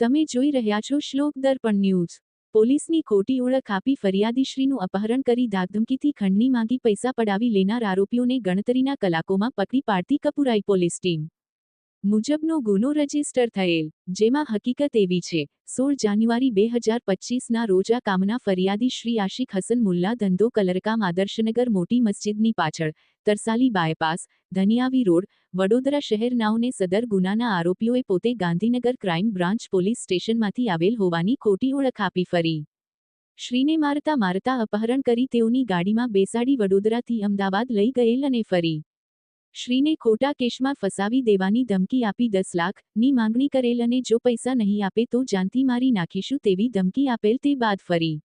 તમે જોઈ રહ્યા છો શ્લોક દર્પણ ન્યૂઝ પોલીસની ખોટી ઓળખ આપી ફરિયાદીશ્રીનું અપહરણ કરી ધાકધમકીથી ખંડની માંગી પૈસા પડાવી લેનાર આરોપીઓને ગણતરીના કલાકોમાં પકડી પાડતી કપુરાઈ પોલીસ ટીમ. મુજબનો ગુનો રજિસ્ટર થયેલ, જેમાં હકીકત એવી છે, સોળ જાન્યુઆરી બે હજાર પચીસના રોજ કામના ફરિયાદી શ્રી આશિક હસન મુલ્લા ધંધો કલરકામ આદર્શનગર મોટી મસ્જિદની પાછળ, તરસાલી બાયપાસ, ધનિયાવી રોડ, વડોદરા શહેરનાઓને સદર ગુનાના આરોપીઓએ પોતે ગાંધીનગર ક્રાઇમ બ્રાન્ચ પોલીસ સ્ટેશનમાંથી આવેલ હોવાની ખોટી ઓળખ આપી ફરી. શ્રીને મારતા મારતા અપહરણ કરી તેઓની ગાડીમાં બેસાડી વડોદરાથી અમદાવાદ લઈ ગયેલ અને ફરી. શ્રીને ખોટા કેસમાં ફસાવી દેવાની ધમકી આપી દસ લાખની માંગણી કરેલ અને જો પૈસા નહીં આપે તો જાનથી મારી નાખીશું તેવી ધમકી આપેલ તે બાદ ફરી.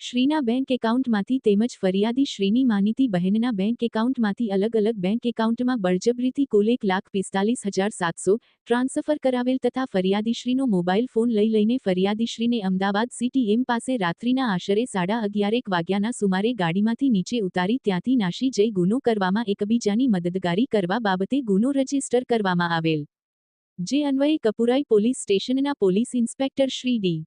શ્રીના બેંક એકાઉન્ટમાંથી તેમજ ફરિયાદી શ્રીની માનીતી બહેનના બેંક એકાઉન્ટમાંથી અલગ અલગ બેંક એકાઉન્ટમાં બળજબરીથી કુલ એક લાખ પિસ્તાલીસ હજાર સાતસો ટ્રાન્સફર કરાવેલ તથા ફરિયાદીશ્રીનો મોબાઈલ ફોન લઈ લઈને ફરિયાદીશ્રીને અમદાવાદ સિટી એમ પાસે રાત્રિના આશરે સાડા અગિયારેક વાગ્યાના સુમારે ગાડીમાંથી નીચે ઉતારી ત્યાંથી નાશી જઈ ગુનો કરવામાં એકબીજાની મદદગારી કરવા બાબતે ગુનો રજિસ્ટર કરવામાં આવેલ. જે અન્વયે કપુરાઈ પોલીસ સ્ટેશનના police inspector Shri D.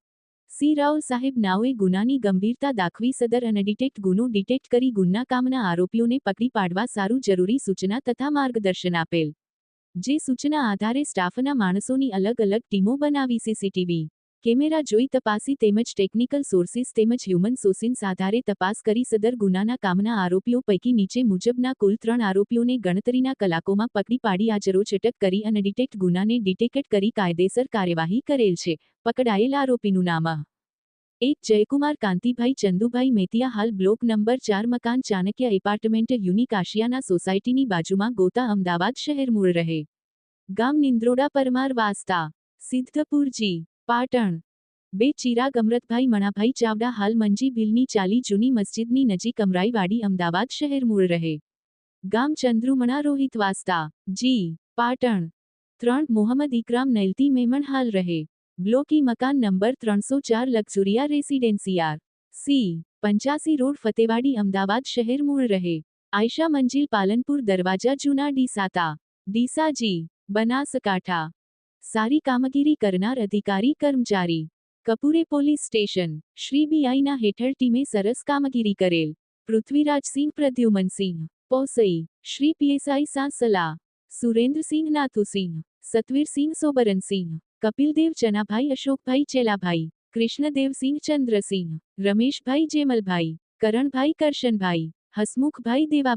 C Rao સાહેબ નાઓએ ગુનાની ગંભીરતા દાખવી સદર અનડિટેક્ટ ગુનો ડિટેક્ટ કરી ગુના કામના આરોપીઓને પકડી પાડવા સારું જરૂરી સૂચના તથા માર્ગદર્શન આપેલ. જે સૂચના આધારે સ્ટાફના માણસોની અલગ અલગ ટીમો બનાવી સીસીટીવી. કેમેરા જોઈ તપાસી તેમજ ટેકનિકલ સોર્સિસ તેમજ હ્યુમન સોર્સિસ આધારે તપાસ કરી સદર ગુનાના કામના આરોપીઓ પૈકી નીચે મુજબના કુલ ત્રણ આરોપીઓને ગણતરીના કલાકોમાં પકડી પાડી આજરો અટક કરી અને ડિટેક્ટ ગુનાને ડિટેક્ટ કરી કાયદેસર કાર્યવાહી કરેલ છે. પકડાયેલ આરોપીનું નામ એક જયકુમાર, કાંતિભાઈ, ચંદુભાઈ મેતિયા, હાલ બ્લોક નંબર ચાર, મકાન ચાણક્ય એપાર્ટમેન્ટ, યુનિક આશિયાના સોસાયટીની બાજુમાં ગોતા, અમદાવાદ શહેર મૂળ રહે. ગામ નિંદ્રોડા, પરમાર વાસ્તા. સિદ્ધપુરજી. પાટણ. બે ચિરાગ અમરતભાઈ મણાભાઈ ચાવડા હાલ મંજી ભીલની ચાલી જૂની મસ્જિદની નજીક અમરાઈવાડી અમદાવાદ શહેર મૂળ રહે. ગામ ચંદ્રુમણા રોહિત વાસ્તા. જી, પાટણ. ત્રણ, મોહમ્મદ ઇકરામ નૈલતી મેમણ હાલ રહે. બ્લોકી મકાન નંબર ત્રણસો ચાર લક્ઝુરિયા રેસિડેન્સીઆર સી, પંચ્યાસી રોડ ફતેવાડી અમદાવાદ શહેર મૂળ રહે. આયશા મંજિલ પાલનપુર દરવાજા જૂના ડીસાતા. ડીસાજી, બનાસકાંઠા. સારી કામગીરી કરનાર અધિકારી કર્મચારી કપૂરે પોલીસ સ્ટેશન શ્રી બીઆઈના હેઠળ ટીમે સરસ કામગીરી કરેલ પૃથ્વીરાજસિંહ પ્રદ્યુમનસિંહ પોસઈ શ્રી પીએસઆઈ સાંસલા સુરેન્દ્રસિંહ નાથુસિંહ સતવીરસિંહ સોબરનસિંહ કપિલદેવ ચનાભાઈ અશોકભાઈ ચેલાભાઈ કૃષ્ણદેવસિંહ ચંદ્રસિંહ રમેશભાઈ જેમલભાઈ કરણભાઈ કરશનભાઈ હસમુખભાઈ દેવા